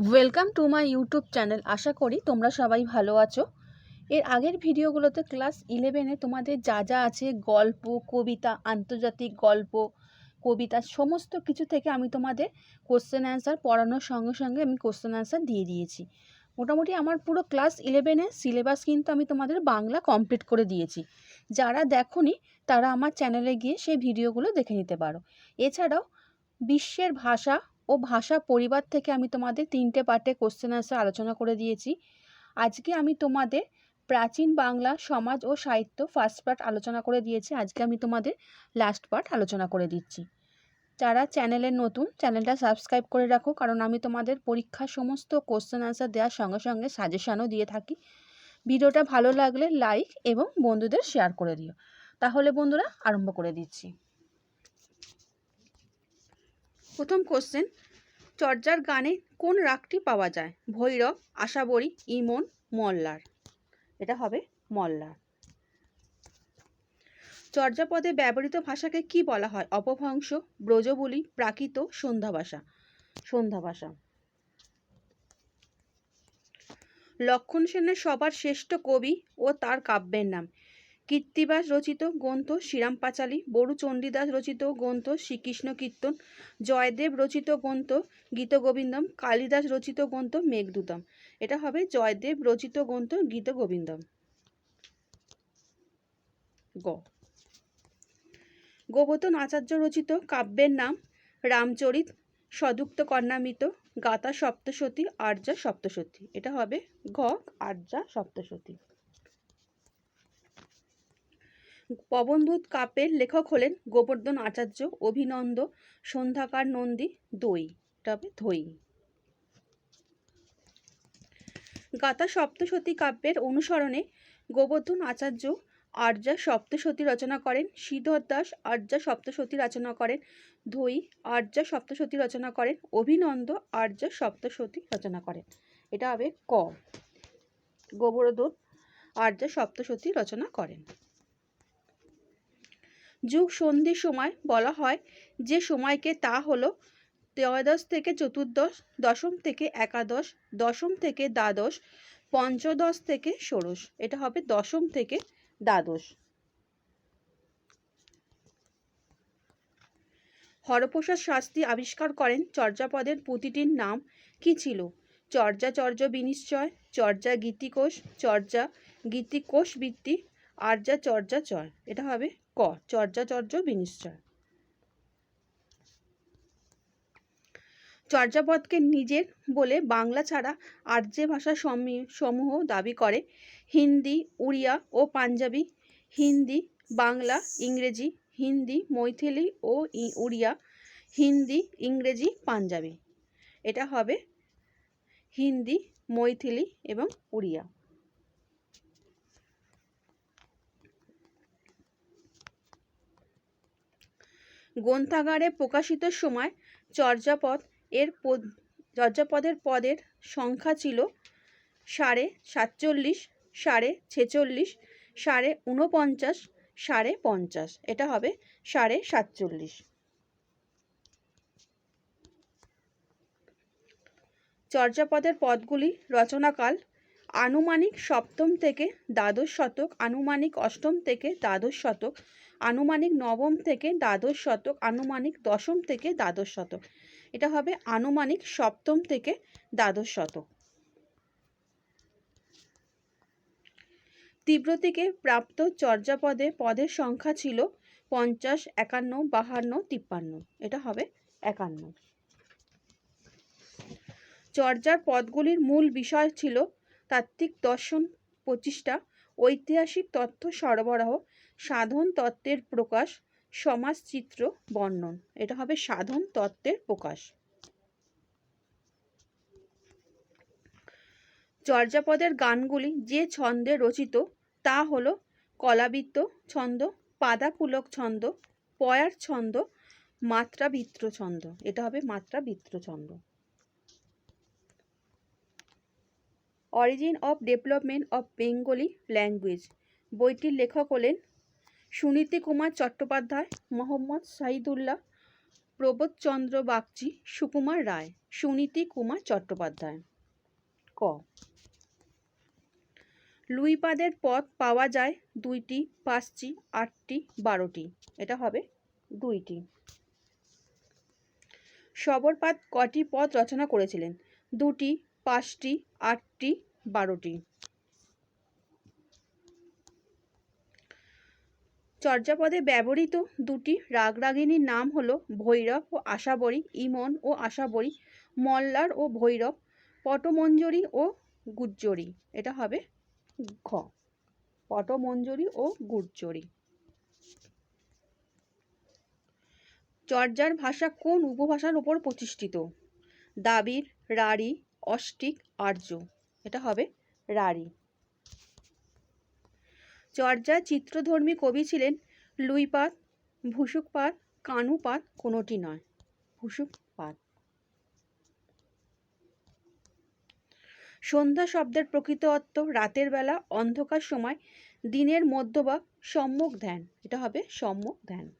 Welcome to my YouTube channel আশা করি তোমরা সবাই ভালো আছো। এর আগের ভিডিওগুলোতে ক্লাস ইলেভেনে তোমাদের যা যা আছে, গল্প, কবিতা, আন্তর্জাতিক গল্প, কবিতা সমস্ত কিছু থেকে আমি তোমাদের কোশ্চেন অ্যান্সার পড়ানোর সঙ্গে সঙ্গে আমি কোশ্চেন অ্যান্সার দিয়ে দিয়েছি। মোটামুটি আমার পুরো ক্লাস ইলেভেনের সিলেবাস কিন্তু আমি তোমাদের বাংলা কমপ্লিট করে দিয়েছি। যারা দেখোনি, তারা আমার চ্যানেলে গিয়ে সেই ভিডিওগুলো দেখে নিতে পারো। এছাড়াও, বিশ্বের ভাষা ও ভাষা পরিবার থেকে আমি তোমাদের তিনটে পার্টে কোশ্চেন আনসার আলোচনা করে দিয়েছি। আজকে আমি তোমাদের প্রাচীন বাংলা সমাজ ও সাহিত্য ফার্স্ট পার্ট আলোচনা করে দিয়েছি। আজকে আমি তোমাদের লাস্ট পার্ট আলোচনা করে দিচ্ছি। যারা চ্যানেলের নতুন চ্যানেলটা সাবস্ক্রাইব করে রাখো, কারণ আমি তোমাদের পরীক্ষার সমস্ত কোশ্চেন আনসার দেওয়ার সঙ্গে সঙ্গে সাজেশানও দিয়ে থাকি। ভিডিওটা ভালো লাগলে লাইক এবং বন্ধুদের শেয়ার করে দিও। তাহলে বন্ধুরা, আরম্ভ করে দিচ্ছি। প্রথম কোশ্চেন চর্যার গানে কোন রাগটি পাওয়া যায়? ভৈরব, আশাবরী, ইমন, মল্লার। এটা হবে মল্লার। চর্যাপদে ব্যবহৃত ভাষাকে কি বলা হয়? অপভ্রংশ, ব্রজবুলি, প্রাকৃত সন্ধ্যা ভাষা সন্ধ্যা ভাষা লক্ষণ সেনের সবার শ্রেষ্ঠ কবি ও তার কাব্যের নাম। কীর্তিবাস রচিত গ্রন্থ শ্রীরাম পাঁচালী, বড়ু চণ্ডীদাস রচিত গ্রন্থ শ্রীকৃষ্ণ কীর্তন, জয়দেব রচিত গ্রন্থ গীতগোবিন্দম, কালিদাস রচিত গ্রন্থ মেঘদূতম। এটা হবে জয়দেব রচিত গ্রন্থ গীতগোবিন্দম। গ। গোবর্ধন আচার্য রচিত কাব্যের নাম রামচরিত, সদুক্ত কর্ণামিত গাতা সপ্তশতী, আর্যা সপ্তশতী। এটা হবে ঘ, আর্যা সপ্তশতী। পবনদূত কাব্যের লেখক হলেন গোবর্ধন আচার্য, অভিনন্দ সন্ধ্যাকার নন্দী, দই হবে ধই। গাতা সপ্তশতী কাব্যের অনুসরণে গোবর্ধন আচার্য আর্যা সপ্তশতী রচনা করেন, শ্রীধর দাস আর্যা সপ্তশতী রচনা করেন, ধই আর্যা সপ্তশতী রচনা করেন, অভিনন্দ আর্যা সপ্তশতী রচনা করেন। এটা হবে ক। গোবর্ধন আর্যা সপ্তশতী রচনা করেন। যুগ সন্ধির সময় বলা হয়, যে সময়কে তা হলো ত্রয়োদশ থেকে চতুর্দশ, দশম থেকে একাদশ, দশম থেকে দ্বাদশ, পঞ্চদশ থেকে ষোড়শ। এটা হবে দশম থেকে দ্বাদশ। হরপ্রসাদ শাস্ত্রী আবিষ্কার করেন চর্যাপদের প্রতিটির নাম কি ছিল? চর্যাচর্য বিনিশ্চয় চর্যা গীতিকোষ চর্যা গীতিকোষ বৃত্তি আর্যা চর্যা চর। এটা হবে ক। চর্যাচর্য বিনিশ্চয়। চর্যাপদকে নিজের বলে বাংলা ছাড়া আর্য ভাষা সমূহ দাবি করে। হিন্দি, উড়িয়া ও পাঞ্জাবি, হিন্দি, বাংলা, ইংরেজি, হিন্দি, মৈথিলি ও উড়িয়া, হিন্দি, ইংরেজি, পাঞ্জাবি। এটা হবে হিন্দি, মৈথিলি এবং উড়িয়া। গ্রন্থাগারে প্রকাশিত সময় চর্যাপদ এর পদ, চর্যাপদের পদের সংখ্যা ছিল সাড়ে সাতচল্লিশ, সাড়ে ছেচল্লিশ, সাড়ে উনপঞ্চাশ সাড়ে পঞ্চাশ। এটা হবে সাড়ে সাতচল্লিশ। চর্যাপদের পদগুলি রচনাকাল আনুমানিক সপ্তম থেকে দ্বাদশ শতক, আনুমানিক অষ্টম থেকে দ্বাদশ শতক আনুমানিক নবম থেকে দ্বাদশ শতক, আনুমানিক দশম থেকে দ্বাদশ শতক। এটা হবে আনুমানিক সপ্তম থেকে দ্বাদশ শতক। তীব্রতিকে প্রাপ্ত চর্যাপদে পদের সংখ্যা ছিল পঞ্চাশ, একান্ন, বাহান্ন, তিপ্পান্ন। এটা হবে একান্ন। চর্যার পদগুলির মূল বিষয় ছিল তাত্ত্বিক দর্শন প্রতিষ্ঠা ঐতিহাসিক তথ্য সরবরাহ, সাধন তত্ত্বের প্রকাশ সমাজচিত্র বর্ণন। এটা হবে সাধন তত্ত্বের প্রকাশ। চর্যাপদের গানগুলি যে ছন্দে রচিত, তা হল কলাবৃত্ত ছন্দ পাদাপুলক ছন্দ, পয়ার ছন্দ, মাত্রাবৃত্ত ছন্দ। এটা হবে মাত্রাবৃত্ত ছন্দ। Origin of development of Bengali language বইটির লেখক হলেন সুনীতি কুমার চট্টোপাধ্যায়, মোহাম্মদ শাহিদুল্লাহ প্রবোধচন্দ্র বাগচি, সুকুমার রায়, সুনীতি কুমার চট্টোপাধ্যায়। ক। লুইপাদের পথ পাওয়া যায় দুইটি, পাঁচটি, আটটি, বারোটি। এটা হবে দুইটি। সবরপাত কটি পদ রচনা করেছিলেন? দুটি পাঁচটি, আটটি, বারোটি। চর্যাপদে ব্যবহৃত দুটি রাগরাগিনীর নাম হলো ভৈরব ও আশাবরী, ইমন ও আশাবরী, মল্লার ও ভৈরব, পটমঞ্জরি ও গুজ্জরি। এটা হবে ঘ। পটমঞ্জরি ও গুজ্জরি। চর্যার ভাষা কোন উপভাষার উপর প্রতিষ্ঠিত? দাবির রাঢ়ী অষ্টিক আর্য। এটা হবে রাঢ়ী। চর্যার চিত্রধর্মী কবি ছিলেন লুইপাত ভূসুকপাত কানুপাত কোনোটি নয় ভূসুকপাত সন্ধ্যা শব্দের প্রকৃত অর্থ রাতের বেলা, অন্ধকার সময়, দিনের মধ্যভাগ, সম্মুখ ধ্যান। এটা হবে সম্মুখ ধ্যান।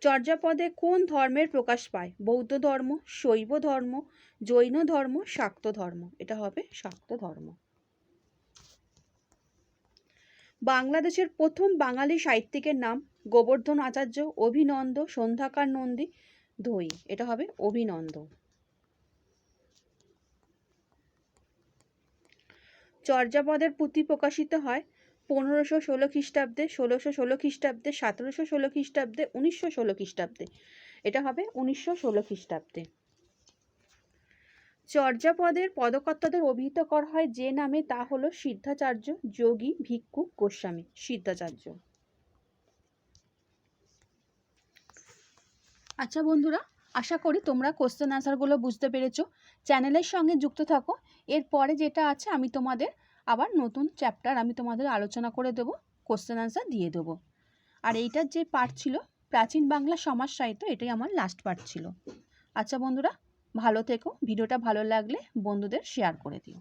চর্যাপদে কোন ধর্মের প্রকাশ পায়? বৌদ্ধ ধর্ম, শৈব ধর্ম, জৈন ধর্ম, শাক্ত ধর্ম। এটা হবে শাক্ত ধর্ম। বাংলাদেশের প্রথম বাঙালি সাহিত্যিকের নাম গোবর্ধন আচার্য, অভিনন্দ, সন্ধ্যাকার নন্দী ধৈ এটা হবে অভিনন্দ। চর্যাপদের পুঁথি প্রকাশিত হয় পনেরোশো ষোলো খ্রিস্টাব্দে, ষোলোশো ষোলো খ্রিস্টাব্দে, সতেরোশো ষোলো খ্রিস্টাব্দে, উনিশশো ষোলো খ্রিস্টাব্দে। এটা হবে উনিশশো ষোলো খ্রিস্টাব্দে। চর্যাপদের পদকর্তাদের অভিহিত করা হয় যে নামে তা হলো সিদ্ধাচার্য, যোগী, ভিক্ষু, গোস্বামী। সিদ্ধাচার্য। আচ্ছা বন্ধুরা, আশা করি তোমরা কোশ্চেন আনসারগুলো বুঝতে পেরেছ। চ্যানেলের সঙ্গে যুক্ত থাকো। এরপরে যেটা আছে আমি তোমাদের আবার নতুন চ্যাপ্টার আমি তোমাদের আলোচনা করে দেবো কোশ্চেন আনসার দিয়ে দেবো। আর এইটার যে পার্ট ছিল, প্রাচীন বাংলা সমাজ সাহিত্য, এটাই আমার লাস্ট পার্ট ছিল। আচ্ছা বন্ধুরা, ভালো থেকো। ভিডিওটা ভালো লাগলে বন্ধুদের শেয়ার করে দিও।